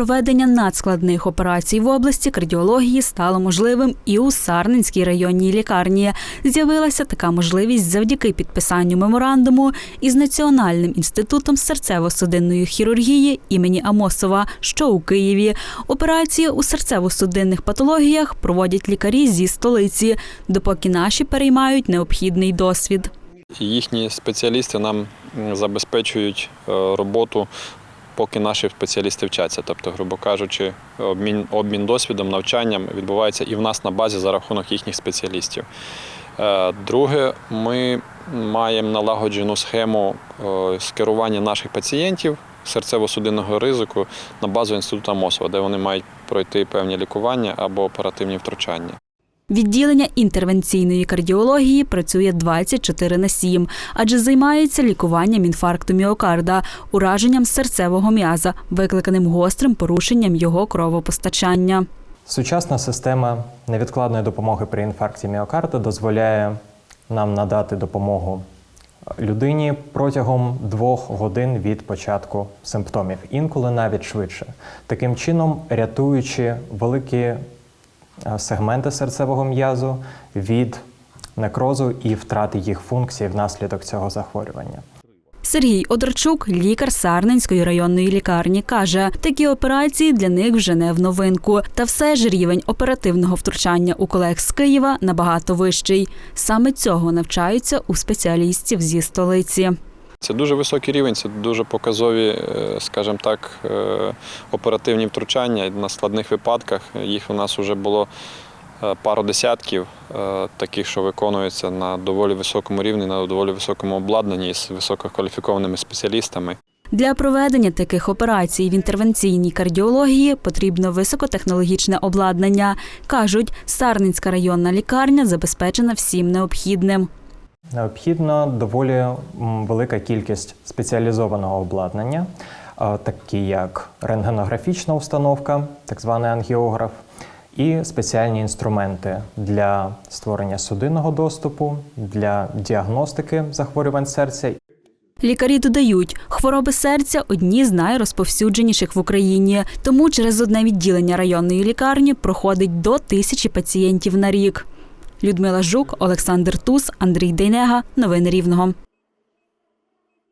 проведення надскладних операцій в області кардіології стало можливим і у Сарненській районній лікарні. З'явилася така можливість завдяки підписанню меморандуму із Національним інститутом серцево-судинної хірургії імені Амосова, що у Києві. Операції у серцево-судинних патологіях проводять лікарі зі столиці, допоки наші переймають необхідний досвід. Їхні спеціалісти нам забезпечують е, роботу, поки наші спеціалісти вчаться. Тобто, грубо кажучи, обмін, обмін досвідом, навчанням відбувається і в нас на базі за рахунок їхніх спеціалістів. Е, Друге, ми маємо налагоджену схему е, скерування наших пацієнтів серцево-судинного ризику на базу інституту Мосова, де вони мають пройти певні лікування або оперативні втручання. Відділення інтервенційної кардіології працює 24 на 7, адже займається лікуванням інфаркту міокарда, ураженням серцевого м'яза, викликаним гострим порушенням його кровопостачання. Сучасна система невідкладної допомоги при інфаркті міокарда дозволяє нам надати допомогу людині протягом двох годин від початку симптомів, інколи навіть швидше. Таким чином, рятуючи великі е, сегменти серцевого м'язу від некрозу і втрати їх функцій внаслідок цього захворювання. Сергій Одарчук, лікар Сарненської районної лікарні, каже, такі операції для них вже не в новинку. Та все ж рівень оперативного втручання у колег з Києва набагато вищий. Саме цього навчаються у спеціалістів зі столиці. Це дуже високий рівень, це дуже показові, е, скажімо так, е, оперативні втручання на складних випадках. Їх у нас вже було е, пару десятків таких, що виконуються на доволі високому рівні, на доволі високому обладнанні з висококваліфікованими спеціалістами. Для проведення таких операцій в інтервенційній кардіології потрібно високотехнологічне обладнання. кажуть, Сарненська районна лікарня забезпечена всім необхідним. Необхідна доволі велика кількість спеціалізованого обладнання, е, такі як рентгенографічна установка, так званий ангіограф, і спеціальні інструменти для створення судинного доступу, для діагностики захворювань серця Лікарі додають, хвороби серця одні з найрозповсюдженіших в Україні. Тому через одне відділення районної лікарні проходить до тисячі пацієнтів на рік. Людмила Жук, Олександр Тус, Андрій Дейнега. Новини Рівного.